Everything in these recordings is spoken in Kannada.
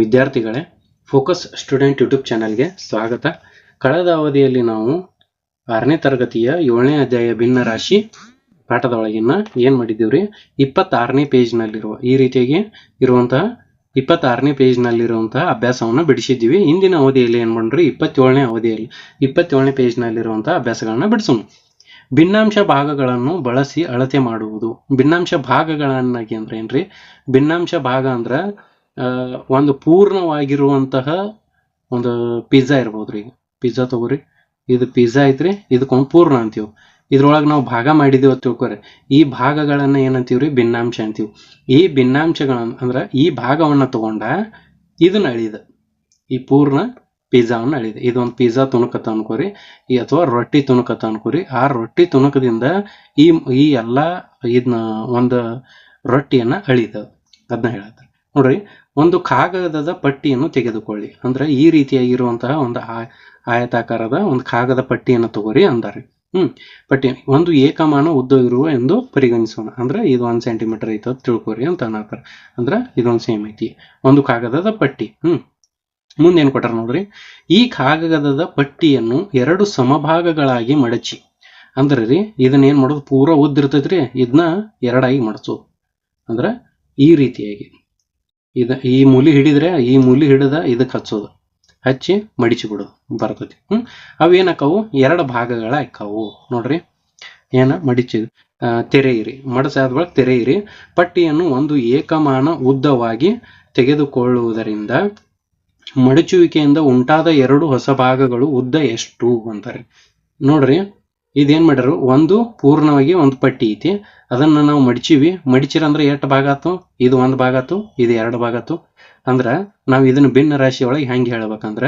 ವಿದ್ಯಾರ್ಥಿಗಳೇ ಫೋಕಸ್ ಸ್ಟೂಡೆಂಟ್ ಯೂಟ್ಯೂಬ್ ಚಾನಲ್ಗೆ ಸ್ವಾಗತ. ಕಳೆದ ಅವಧಿಯಲ್ಲಿ ನಾವು ಆರನೇ ತರಗತಿಯ ಏಳನೇ ಅಧ್ಯಾಯ ಭಿನ್ನ ರಾಶಿ ಪಾಠದೊಳಗಿನ ಏನ್ ಮಾಡಿದ್ದೀವ್ರಿ? ಇಪ್ಪತ್ತಾರನೇ ಪೇಜ್ನಲ್ಲಿರುವ, ಈ ರೀತಿಯಾಗಿ ಇರುವಂತಹ ಇಪ್ಪತ್ತಾರನೇ ಪೇಜ್ನಲ್ಲಿರುವಂತಹ ಅಭ್ಯಾಸವನ್ನು ಬಿಡಿಸಿದ್ದೀವಿ. ಇಂದಿನ ಅವಧಿಯಲ್ಲಿ ಏನ್ ಮಾಡ್ರಿ? ಇಪ್ಪತ್ತೇಳನೇ ಅವಧಿಯಲ್ಲಿ ಇಪ್ಪತ್ತೇಳನೇ ಪೇಜ್ನಲ್ಲಿರುವಂತಹ ಅಭ್ಯಾಸಗಳನ್ನ ಬಿಡಿಸೋಣ. ಭಿನ್ನಾಂಶ ಭಾಗಗಳನ್ನು ಬಳಸಿ ಅಳತೆ ಮಾಡುವುದು. ಭಿನ್ನಾಂಶ ಭಾಗಗಳನ್ನಾಗಿ ಅಂದ್ರೆ ಏನ್ರಿ? ಭಿನ್ನಾಂಶ ಭಾಗ ಅಂದ್ರ ಒಂದು ಪೂರ್ಣವಾಗಿರುವಂತಹ ಒಂದು ಪಿಜ್ಜಾ ಇರ್ಬೋದ್ರಿ. ಈಗ ಪಿಜ್ಜಾ ತಗೋರಿ. ಇದು ಪಿಜ್ಜಾ ಐತ್ರಿ. ಇದಕ್ಕೊಂದು ಪೂರ್ಣ ಅಂತೀವಿ. ಇದ್ರೊಳಗೆ ನಾವು ಭಾಗ ಮಾಡಿದೀವಿ ತಿಳ್ಕೊರಿ. ಈ ಭಾಗಗಳನ್ನ ಏನಂತೀವ್ರಿ? ಭಿನ್ನಾಂಶ ಅಂತೀವಿ. ಈ ಭಿನ್ನಾಂಶಗಳನ್ನ ಅಂದ್ರ ಈ ಭಾಗವನ್ನ ತಗೊಂಡ ಇದನ್ನ ಅಳಿದ. ಈ ಪೂರ್ಣ ಪಿಜ್ಜಾವನ್ನ ಅಳಿದ. ಇದೊಂದು ಪಿಜ್ಜಾ ತುಣುಕತ್ತ ಅನ್ಕೋರಿ. ಈ ಅಥವಾ ರೊಟ್ಟಿ ತುಣುಕತ್ತ ಅನ್ಕೋರಿ. ಆ ರೊಟ್ಟಿ ತುಣುಕದಿಂದ ಈ ಈ ಎಲ್ಲಾ ಇದನ್ನ ಒಂದು ರೊಟ್ಟಿಯನ್ನ ಅಳಿದ. ಅದನ್ನ ಹೇಳತ್ತಾರೆ ನೋಡ್ರಿ, ಒಂದು ಕಾಗದದ ಪಟ್ಟಿಯನ್ನು ತೆಗೆದುಕೊಳ್ಳಿ. ಅಂದ್ರೆ ಈ ರೀತಿಯಾಗಿರುವಂತಹ ಒಂದು ಆಯತಾಕಾರದ ಒಂದು ಕಾಗದ ಪಟ್ಟಿಯನ್ನು ತಗೋರಿ ಅಂದಾರೆ. ಹ್ಮ್, ಪಟ್ಟಿ, ಒಂದು ಏಕಮಾನ ಉದ್ದ ಇರುವ ಎಂದು ಪರಿಗಣಿಸೋಣ. ಅಂದ್ರೆ ಇದು ಒಂದ್ ಸೆಂಟಿಮೀಟರ್ ಐತ ತಿಳ್ಕೊರಿ ಅಂತ ಅನ್ನತ್ತಾರ ಅಂದ್ರ ಇದೊಂದು ಸೇಮ್ ಐತಿ. ಒಂದು ಕಾಗದದ ಪಟ್ಟಿ, ಹ್ಮ್. ಮುಂದೇನ್ ಕೊಟ್ಟಾರ ನೋಡ್ರಿ, ಈ ಕಾಗದದ ಪಟ್ಟಿಯನ್ನು ಎರಡು ಸಮಭಾಗಗಳಾಗಿ ಮಡಚಿ. ಅಂದ್ರೆ ರೀ, ಇದನ್ನ ಏನ್ ಮಾಡೋದು? ಪೂರಾ ಉದ್ದ ಇರ್ತೈತ್ರಿ ಇದನ್ನ ಎರಡಾಗಿ ಮಡಚೋದು. ಅಂದ್ರ ಈ ರೀತಿಯಾಗಿ. ಇದ ಈ ಮೂಲಿ ಹಿಡಿದ್ರೆ, ಈ ಮೂಲಿ ಹಿಡಿದ ಇದಕ್ಕೆ ಹಚ್ಚೋದು. ಹಚ್ಚಿ ಮಡಿಚಿ ಬಿಡೋದು ಬರ್ತೈತಿ. ಹ್ಮ್? ಅವೇನಕ್ಕವು ಎರಡು ಭಾಗಗಳ ಆಕ್ಕಾವು ನೋಡ್ರಿ. ಏನ? ಮಡಿಚಿ. ತೆರೆಯಿರಿ. ಮಡಸಾದ ಬಳಿಕ ತೆರೆಯಿರಿ. ಪಟ್ಟಿಯನ್ನು ಒಂದು ಏಕಮಾನ ಉದ್ದವಾಗಿ ತೆಗೆದುಕೊಳ್ಳುವುದರಿಂದ ಮಡಚುವಿಕೆಯಿಂದ ಉಂಟಾದ ಎರಡು ಹೊಸ ಭಾಗಗಳು ಉದ್ದ ಎಷ್ಟು ಅಂತಾರೆ. ನೋಡ್ರಿ. ಇದೇನ್ ಮಾಡ್ಯಾರು? ಒಂದು ಪೂರ್ಣವಾಗಿ ಒಂದು ಪಟ್ಟಿ ಐತಿ. ಅದನ್ನ ನಾವು ಮಡಿಚೀವಿ. ಮಡಿಚಿರ ಅಂದ್ರೆ ಎಷ್ಟು ಭಾಗ ಆತು? ಇದು ಒಂದು ಭಾಗ ಆತು, ಇದು ಎರಡು ಭಾಗ ಆತು. ಅಂದ್ರ ನಾವು ಇದನ್ನ ಭಿನ್ನ ರಾಶಿ ಒಳಗೆ ಹೆಂಗ್ ಹೇಳ್ಬೇಕಂದ್ರ,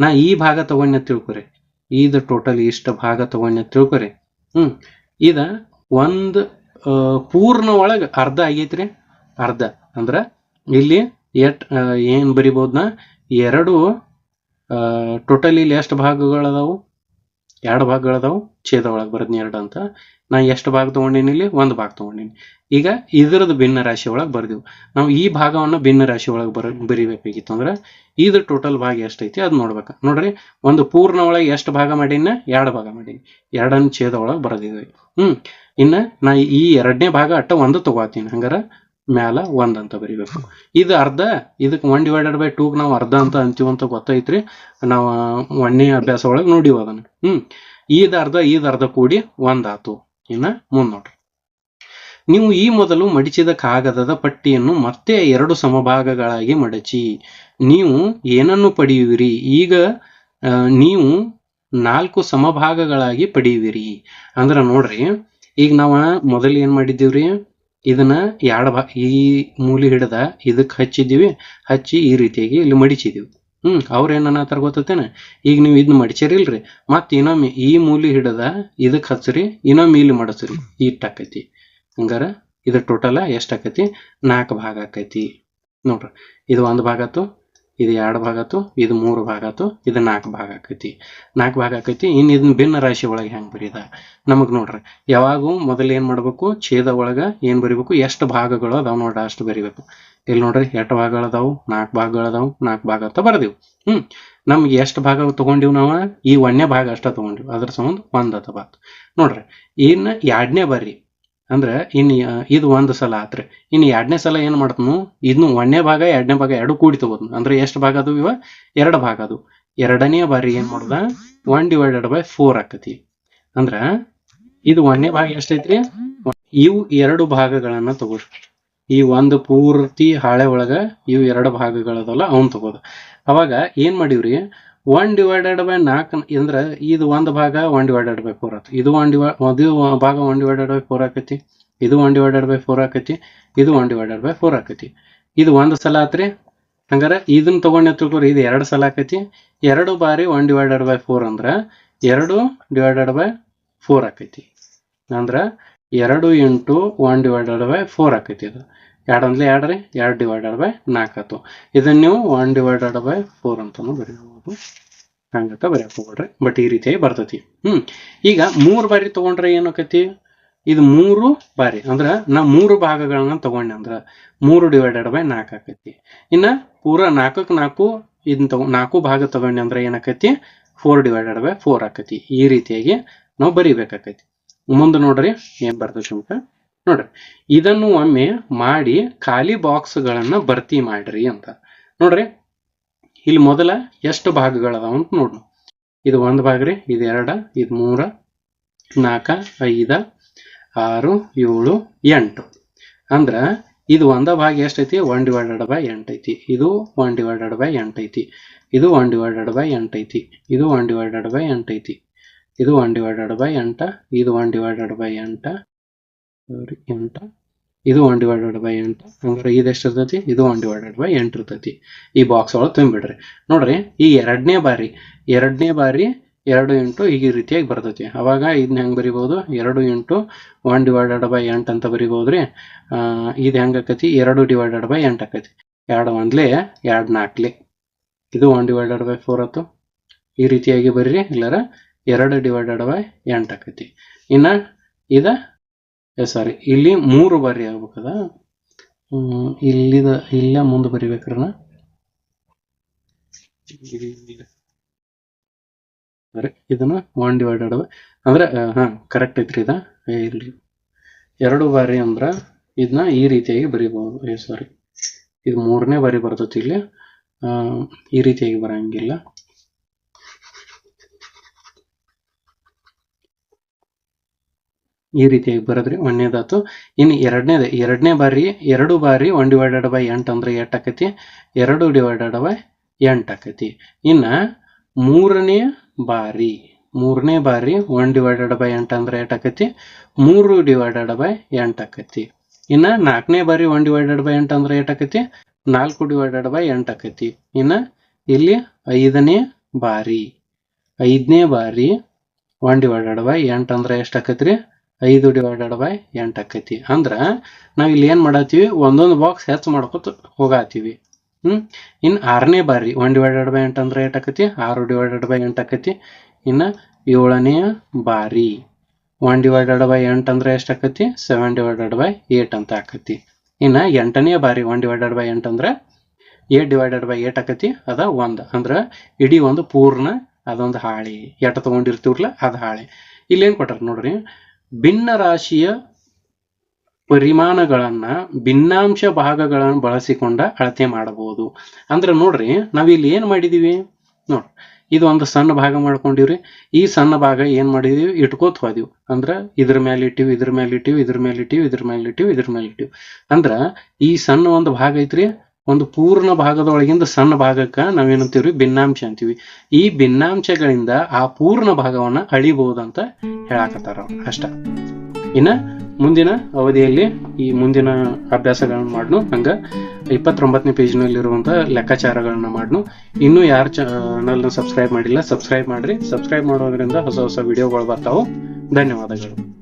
ನಾ ಈ ಭಾಗ ತಗೊಂಡ ತಿಳ್ಕೊರಿ. ಇದು ಟೋಟಲ್ ಇಷ್ಟ ಭಾಗ ತಗೊಂಡ ತಿಳ್ಕೊರಿ. ಹ್ಮ್. ಇದ ಒಂದು ಪೂರ್ಣ ಒಳಗೆ ಅರ್ಧ ಆಗೈತ್ರಿ. ಅರ್ಧ. ಅಂದ್ರ ಇಲ್ಲಿ ಎಟ್ ಏನು ಬರಿಬೋದ್ನ? ಎರಡು ಟೋಟಲ್ ಇಲ್ಲಿ ಎಷ್ಟು ಭಾಗಗಳದಾವು? ಎರಡು ಭಾಗಗಳದಾವು ಛೇದ ಒಳಗೆ ಬರೋದು ಎರಡು ಅಂತ. ನಾ ಎಷ್ಟು ಭಾಗ ತೊಗೊಂಡೀನಿ ಇಲ್ಲಿ? ಒಂದು ಭಾಗ ತೊಗೊಂಡೀನಿ. ಈಗ ಇದರದ್ದು ಭಿನ್ನ ರಾಶಿ ಒಳಗೆ ಬರ್ದೀವಿ. ನಾವು ಈ ಭಾಗವನ್ನ ಭಿನ್ನ ರಾಶಿ ಒಳಗೆ ಬರ ಬರಿಬೇಕಾಗಿತ್ತು ಅಂದ್ರೆ ಇದು ಟೋಟಲ್ ಭಾಗ ಎಷ್ಟೈತಿ ಅದ್ ನೋಡ್ಬೇಕ. ನೋಡ್ರಿ, ಒಂದು ಪೂರ್ಣ ಒಳಗೆ ಎಷ್ಟು ಭಾಗ ಮಾಡೀನಿ ಎರಡು ಭಾಗ ಮಾಡೀನಿ. ಎರಡನ್ನ ಛೇದ ಒಳಗೆ ಬರೆದಿದ್ವಿ. ಹ್ಮ್, ಇನ್ನ ನಾ ಈ ಎರಡನೇ ಭಾಗ ಅಟ್ಟ ಒಂದು ತಗೋತೀನಿ. ಹಂಗಾರ ಮ್ಯಾಲ ಒಂದ್ ಅಂತ ಬರಿಬೇಕು. ಇದು ಅರ್ಧ ಇದಕ್ಕೆ ಒನ್ ಡಿವೈಡೆಡ್ ಬೈ ಟೂಗ್ ನಾವು ಅರ್ಧ ಅಂತ ಅಂತೀವಿ ಅಂತ ಗೊತ್ತೈತ್ರಿ. ನಾವು ಒಂದನೇ ಅಭ್ಯಾಸ ಒಳಗೆ ನೋಡಿವ ಅದನ್ನ. ಹ್ಮ್. ಈದ್ ಅರ್ಧ ಈದ್ ಅರ್ಧ ಕೂಡಿ ಒಂದ್ ಆತು. ಇನ್ನ ಮುಂದ್ ನೋಡ್ರಿ. ನೀವು ಈ ಮೊದಲು ಮಡಿಚಿದ ಕಾಗದದ ಪಟ್ಟಿಯನ್ನು ಮತ್ತೆ ಎರಡು ಸಮಭಾಗಗಳಾಗಿ ಮಡಚಿ, ನೀವು ಏನನ್ನು ಪಡೆಯುವಿರಿ? ಈಗ ನೀವು ನಾಲ್ಕು ಸಮಭಾಗಗಳಾಗಿ ಪಡೆಯುವಿರಿ. ಅಂದ್ರ ನೋಡ್ರಿ, ಈಗ ನಾವ ಮೊದಲು ಏನ್ ಮಾಡಿದ್ದೀವ್ರಿ? ಇದನ್ನ ಎರಡು ಭಾ ಈ ಮೂಲಿ ಹಿಡ್ದ ಇದಕ್ಕೆ ಹಚ್ಚಿದ್ದೀವಿ, ಹಚ್ಚಿ ಈ ರೀತಿಯಾಗಿ ಇಲ್ಲಿ ಮಡಿಚಿದೀವಿ ಹ್ಮ್, ಅವ್ರ ಏನ್ ಅನ್ನತ್ತಾರ ಗೊತ್ತೇನ ಈಗ ನೀವು ಇದನ್ನ ಮಡಿಚರಿಲ್ರಿ, ಮತ್ತೆ ಇನ್ನೊಮ್ಮೆ ಈ ಮೂಲಿ ಹಿಡದ ಇದಕ್ಕೆ ಹಚ್ಚ್ರಿ ಇನ್ನೊಮ್ಮೆ ಇಲ್ಲಿ ಮಡಚ್ರಿ ಇಟ್ ಆಕೈತಿ ಹಂಗಾರ ಇದು ಟೋಟಲ್ ಎಷ್ಟ್ ಆಕೈತಿ ನಾಲ್ಕು ಭಾಗ ಆಕೈತಿ. ನೋಡ್ರಿ, ಇದು ಒಂದು ಭಾಗ ಆತು. ಇದು ಎರಡು ಭಾಗ ಆತು ಇದು ಮೂರು ಭಾಗ ಆತು ಇದು ನಾಲ್ಕು ಭಾಗ ಆಕೈತಿ. ನಾಲ್ಕು ಭಾಗ ಆಕೈತಿ ಇನ್ನು ಇದನ್ನ ಭಿನ್ನ ರಾಶಿ ಒಳಗೆ ಹೆಂಗೆ ಬರೀದ? ನಮಗ್ ನೋಡ್ರಿ, ಯಾವಾಗೂ ಮೊದಲು ಏನ್ ಮಾಡ್ಬೇಕು, ಛೇದ ಒಳಗ ಏನು ಬರಿಬೇಕು, ಎಷ್ಟು ಭಾಗಗಳು ಅದಾವ ನೋಡ್ರಿ, ಅಷ್ಟು ಬರಿಬೇಕು. ಇಲ್ಲಿ ನೋಡ್ರಿ ಎಷ್ಟು ಭಾಗಗಳು ಅದಾವು, ನಾಲ್ಕು ಭಾಗಗಳು ಅದಾವು, ನಾಲ್ಕು ಭಾಗ ಅಂತ ಬರ್ದೇವು. ಹ್ಮ್, ನಮ್ಗೆ ಎಷ್ಟು ಭಾಗ ತಗೊಂಡಿವ್ ನಾವ? ಈ ಒಂದನೇ ಭಾಗ ಅಷ್ಟ ತಗೊಂಡಿವಿ, ಅದ್ರ ಸಂಬಂಧ ಒಂದ್ ಅಥವಾ ನೋಡ್ರಿ, ಇನ್ನ ಎರಡನೇ ಬರ್ರಿ. ಅಂದ್ರ ಇನ್ ಇದು ಒಂದ್ ಸಲ ಆತ್ರಿ. ಇನ್ನು ಎರಡನೇ ಸಲ ಏನ್ ಮಾಡ್ತನು? ಇನ್ನು ಒಂದನೇ ಭಾಗ, ಎರಡನೇ ಭಾಗ ಎರಡು ಕೂಡಿ ತಗೋದ್ನು ಅಂದ್ರೆ ಎಷ್ಟು ಭಾಗ ಅದು ಇವ? ಎರಡು ಭಾಗ ಅದು. ಎರಡನೇ ಬಾರಿ ಏನ್ ಮಾಡುದ? ಒನ್ ಡಿವೈಡೆಡ್ ಬೈ ಫೋರ್ ಆಕತಿ. ಅಂದ್ರ ಇದು ಒಂದನೇ ಭಾಗ ಎಷ್ಟೈತ್ರಿ? ಇವು ಎರಡು ಭಾಗಗಳನ್ನ ತಗೋರಿ. ಈ ಒಂದು ಪೂರ್ತಿ ಹಾಳೆ ಒಳಗ ಇವು ಎರಡು ಭಾಗಗಳದಲ್ಲ, ಅವನ್ ತಗೋದು. ಅವಾಗ ಏನ್ ಮಾಡಿವ್ರಿ? ಒನ್ ಡಿವೈಡೆಡ್ ಬೈ ನಾಲ್ಕು ಅಂದ್ರ ಇದು ಒಂದ್ ಭಾಗ ಒನ್ ಡಿವೈಡೆಡ್ ಬೈ ಫೋರ್ ಆತು. ಇದು ಒನ್ ಡಿವೈ ಇದು ಭಾಗ ಒನ್ ಡಿವೈಡೆಡ್ ಬೈ ಫೋರ್ ಆಕೈತಿ. ಇದು ಒನ್ ಡಿವೈಡೆಡ್ ಬೈ ಫೋರ್ ಆಕೈತಿ. ಇದು ಒನ್ ಡಿವೈಡೆಡ್ ಬೈ ಫೋರ್ ಆಕೈತಿ. ಇದು ಒಂದ್ ಸಲ ಆತ್ರಿ. ಹಂಗಾರ ಇದನ್ನ ತಗೊಂಡೆ ತಿಳ್ಕೊರಿ ಇದು ಎರಡು ಸಲ ಆಕೈತಿ. ಎರಡು ಬಾರಿ ಒನ್ ಡಿವೈಡೆಡ್ ಬೈ ಫೋರ್ ಅಂದ್ರ ಎರಡು ಡಿವೈಡೆಡ್ ಬೈ ಫೋರ್ ಆಕೈತಿ. ಅಂದ್ರ ಎರಡು into one divided by four ಆಕೈತಿ ಇದು ಎರಡು ಅಂದ್ರೆ ಎರಡು ರೀ, ಎರಡು ಡಿವೈಡೆಡ್ ಬೈ ನಾಲ್ಕು ಆಯ್ತು. ಇದನ್ನ ನೀವು ಒನ್ ಡಿವೈಡೆಡ್ ಬೈ ಫೋರ್ ಅಂತಲೂ ಬರೆಯಬಹುದು ಹಂಗಂತ ಬರೆಯಕ್ ಹೋಗ್ಬೇಡ್ರಿ ಬಟ್ ಈ ರೀತಿಯಾಗಿ ಬರ್ತೈತಿ. ಹ್ಮ್. ಈಗ ಮೂರು ಬಾರಿ ತಗೊಂಡ್ರೆ ಏನಾಕೈತಿ? ಇದು ಮೂರು ಬಾರಿ. ಅಂದ್ರ ನಾ ಮೂರು ಭಾಗಗಳನ್ನ ತಗೊಂಡೆ ಅಂದ್ರ ಮೂರು ಡಿವೈಡೆಡ್ ಬೈ ನಾಲ್ಕು ಆಕೈತಿ. ಇನ್ನ ಪೂರ ನಾಲ್ಕಕ್ಕೆ ನಾಲ್ಕು ಇದನ್ನ ತಗೊ, ನಾಲ್ಕು ಭಾಗ ತಗೊಂಡೆ ಅಂದ್ರೆ ಏನಾಕೈತಿ? ಫೋರ್ ಡಿವೈಡೆಡ್ ಬೈ ಫೋರ್ ಆಕೈತಿ. ಈ ರೀತಿಯಾಗಿ ನಾವು ಬರಿಬೇಕಾಕತಿ. ಮುಂದೆ ನೋಡ್ರಿ ಏನ್ ಬರ್ತದೆ ಅಂತ ನೋಡ್ರಿ, ಇದನ್ನು ಒಮ್ಮೆ ಮಾಡಿ ಖಾಲಿ ಬಾಕ್ಸ್ಗಳನ್ನ ಭರ್ತಿ ಮಾಡ್ರಿ ಅಂತ. ನೋಡ್ರಿ, ಇಲ್ಲಿ ಮೊದಲ ಎಷ್ಟು ಭಾಗಗಳದಾವ ಅಂತ ನೋಡ್ರಿ. ಇದು ಒಂದು ಭಾಗ ರೀ ಇದು ಎರಡ, ಇದು ಮೂರ ನಾಲ್ಕ ಐದ, ಆರು, ಏಳು, ಎಂಟು. ಅಂದ್ರ, ಇದು ಒಂದ ಭಾಗ ಎಷ್ಟೈತಿ? ಒನ್ ಡಿವೈಡೆಡ್ ಬೈ ಎಂಟ್ ಐತಿ. ಇದು ಒನ್ ಡಿವೈಡೆಡ್ ಬೈ ಎಂಟ್ ಐತಿ. ಇದು ಒನ್ ಡಿವೈಡೆಡ್ ಬೈ ಎಂಟ್ ಐತಿ. ಇದು ಒನ್ ಡಿವೈಡೆಡ್ ಬೈ ಎಂಟ್ ಐತಿ. ಇದು ಒನ್ ಡಿವೈಡೆಡ್ ಬೈ ಎಂಟ, ಇದು ಒನ್ ಡಿವೈಡೆಡ್ ಬೈ ಎಂಟ sorry, ಎಂಟ. ಇದು ಒನ್ ಡಿವೈಡೆಡ್ ಬೈ ಎಂಟು. ಅಂದ್ರೆ ಇದು ಎಷ್ಟು ಇರ್ತೈತಿ? ಇದು ಒನ್ ಡಿವೈಡೆಡ್ ಬೈ ಎಂಟು ಇರ್ತೈತಿ. ಈ ಬಾಕ್ಸ್ ಒಳಗೆ ತುಂಬಿಡ್ರಿ. ನೋಡ್ರಿ ಈ ಎರಡನೇ ಬಾರಿ ಎರಡನೇ ಬಾರಿ ಎರಡು ಇಂಟು ಈ ರೀತಿಯಾಗಿ ಬರ್ತೈತಿ. ಅವಾಗ ಇದನ್ನ ಹೆಂಗೆ ಬರಿಬೋದು? ಎರಡು ಇಂಟು ಒನ್ ಡಿವೈಡೆಡ್ ಬೈ ಎಂಟು ಅಂತ ಬರಿಬೋದ್ರಿ. ಇದು ಹೆಂಗೆ ಆಕೈತಿ? ಎರಡು ಡಿವೈಡೆಡ್ ಬೈ ಎಂಟು ಆಕೈತಿ. ಎರಡು ಒಂದ್ಲೆ ಎರಡು ನಾಲ್ಕಲೆ ಇದು ಒನ್ ಡಿವೈಡೆಡ್ ಬೈ ಫೋರ್ ಆಯ್ತು ಈ ರೀತಿಯಾಗಿ ಬರ್ರಿ ಇಲ್ಲಾರ ಎರಡು ಡಿವೈಡೆಡ್ ಬೈ ಎಂಟು ಆಕೈತಿ. ಇನ್ನ ಇದ ಸಾರಿ ಇಲ್ಲಿ ಮೂರು ಬಾರಿ ಆಗ್ಬೇಕದ? ಇಲ್ಲಿದ, ಇಲ್ಲ ಮುಂದೆ ಬರಿಬೇಕ್ರ ಇದನ್ನ ಒನ್ ಡಿವೈಡೆಡ್ ಅಂದ್ರೆ ಹಾ ಕರೆಕ್ಟ್ ಐತ್ರಿ ಇದ. ಇಲ್ರಿ. ಎರಡು ಬಾರಿ ಅಂದ್ರ ಇದನ್ನ ಈ ರೀತಿಯಾಗಿ ಬರಿಬಹುದು ಸಾರಿ ಇದು ಮೂರನೇ ಬಾರಿ ಬರ್ತೈತಿ ಇಲ್ಲಿ. ಈ ರೀತಿಯಾಗಿ ಬರಂಗಿಲ್ಲ. ಈ ರೀತಿಯಾಗಿ ಬರದ್ರಿ ಒಂದನೇದಾತು ಇನ್ನು ಎರಡನೇದ, ಎರಡನೇ ಬಾರಿ, ಎರಡು ಬಾರಿ ಒನ್ ಡಿವೈಡೆಡ್ ಬೈ ಎಂಟು ಅಂದ್ರೆ ಎಷ್ಟು ಆಕೈತಿ ಎರಡು ಡಿವೈಡೆಡ್ ಬೈ ಎಂಟು ಆಕೈತಿ ಇನ್ನು ಮೂರನೇ ಬಾರಿ ಮೂರನೇ ಬಾರಿ ಒನ್ ಡಿವೈಡೆಡ್ ಬೈ ಎಂಟು ಅಂದ್ರೆ ಎಷ್ಟು ಆಕೈತಿ ಮೂರು ಡಿವೈಡೆಡ್ ಬೈ ಎಂಟು ಆಕೈತಿ ಇನ್ನು ನಾಲ್ಕನೇ ಬಾರಿ ಒನ್ ಡಿವೈಡೆಡ್ ಬೈ ಎಂಟು ಅಂದ್ರೆ ಎಷ್ಟು ಆಕೈತಿ ನಾಲ್ಕು ಡಿವೈಡೆಡ್ ಬೈ ಎಂಟು ಆಕೈತಿ ಇನ್ನು ಇಲ್ಲಿ ಐದನೇ ಬಾರಿ ಐದನೇ ಬಾರಿ ಒನ್ ಡಿವೈಡೆಡ್ ಬೈ ಎಂಟು ಅಂದ್ರೆ ಆಕೈತಿ ಆಕೈತ್ರಿ ಐದು ಡಿವೈಡೆಡ್ ಬೈ ಎಂಟು ಆಕೈತಿ. ಅಂದ್ರೆ ನಾವು ಇಲ್ಲಿ ಏನು ಮಾಡತ್ತೀವಿ? ಒಂದೊಂದು ಬಾಕ್ಸ್ ಹೆಚ್ಚು ಮಾಡ್ಕೊತ ಹೋಗಾತೀವಿ ಹ್ಞೂ ಇನ್ನು ಆರನೇ ಬಾರಿ ಒನ್ ಡಿವೈಡೆಡ್ ಬೈ ಎಂಟು ಅಂದ್ರೆ ಎಷ್ಟ್ ಆಕೈತಿ? ಆರು ಡಿವೈಡೆಡ್ ಬೈ ಎಂಟು ಆಕೈತಿ. ಇನ್ನು ಏಳನೇ ಬಾರಿ ಒನ್ ಡಿವೈಡೆಡ್ ಬೈ ಎಂಟು ಅಂದ್ರೆ ಎಷ್ಟು ಆಕೈತಿ? ಸೆವೆನ್ ಡಿವೈಡೆಡ್ ಬೈ ಏಟ್ ಅಂತ ಆಕೈತಿ. ಇನ್ನು ಎಂಟನೇ ಬಾರಿ ಒನ್ ಡಿವೈಡೆಡ್ ಬೈ ಎಂಟು ಅಂದ್ರೆ ಏಟ್ ಡಿವೈಡೆಡ್ ಬೈ ಏಟ್ ಆಕೈತಿ. ಅದ ಒಂದು. ಅಂದ್ರೆ ಇಡೀ ಒಂದು ಪೂರ್ಣ ಅದೊಂದು ಹಾಳೆ. ಎಟ್ ತೊಗೊಂಡಿರ್ತೀವಲ್ಲ ಅದು ಹಾಳೆ. ಇಲ್ಲೇನು ಕೊಟ್ಟಾರ ನೋಡ್ರಿ? ಭಿನ್ನ ರಾಶಿಯ ಪರಿಮಾಣಗಳನ್ನ ಭಿನ್ನಾಂಶ ಭಾಗಗಳನ್ನು ಬಳಸಿಕೊಂಡ ಅಳತೆ ಮಾಡಬಹುದು. ಅಂದ್ರೆ ನೋಡ್ರಿ, ನಾವಿಲ್ಲಿ ಏನ್ ಮಾಡಿದೀವಿ? ನೋಡ್ರಿ ಇದು ಒಂದು ಸಣ್ಣ ಭಾಗ ಮಾಡ್ಕೊಂಡಿವ್ರಿ. ಈ ಸಣ್ಣ ಭಾಗ ಏನ್ ಮಾಡಿದೀವಿ? ಇಟ್ಕೋತ ಹೋದಿವಿ. ಅಂದ್ರ ಇದ್ರ ಮೇಲೆ ಇಟ್ಟಿವಿ, ಇದ್ರ ಮೇಲೆ ಇಟ್ಟಿವಿ, ಇದ್ರ ಮೇಲೆ ಇಟ್ಟಿವಿ, ಇದ್ರ ಮೇಲೆ ಇಟ್ಟಿವಿ, ಇದ್ರ ಮೇಲೆ ಇಟ್ಟಿವಿ. ಅಂದ್ರ ಈ ಸಣ್ಣ ಒಂದು ಭಾಗ ಐತ್ರಿ ಒಂದು ಪೂರ್ಣ ಭಾಗದೊಳಗಿಂದ ಸಣ್ಣ ಭಾಗಕ್ಕ ನಾವೇನಂತೀವ್ರಿ? ಭಿನ್ನಾಂಶ ಅಂತೀವಿ. ಈ ಭಿನ್ನಾಂಶಗಳಿಂದ ಆ ಪೂರ್ಣ ಭಾಗವನ್ನ ಅಳಿಬಹುದಂತ ಹೇಳಾಕತ್ತಾರ. ಅಷ್ಟ. ಇನ್ನ ಮುಂದಿನ ಅವಧಿಯಲ್ಲಿ ಈ ಮುಂದಿನ ಅಭ್ಯಾಸಗಳನ್ನ ಮಾಡ್ನು. ಹಂಗ ಇಪ್ಪತ್ತೊಂಬತ್ತನೇ ಪೇಜ್ನಲ್ಲಿರುವಂತ ಲೆಕ್ಕಾಚಾರಗಳನ್ನ ಮಾಡ್ನು. ಇನ್ನೂ ಯಾರು ಚಾನಲ್ನ ಸಬ್ಸ್ಕ್ರೈಬ್ ಮಾಡಿಲ್ಲ ಸಬ್ಸ್ಕ್ರೈಬ್ ಮಾಡ್ರಿ. ಸಬ್ಸ್ಕ್ರೈಬ್ ಮಾಡೋದ್ರಿಂದ ಹೊಸ ಹೊಸ ವಿಡಿಯೋಗಳು ಬರ್ತಾವು. ಧನ್ಯವಾದಗಳು.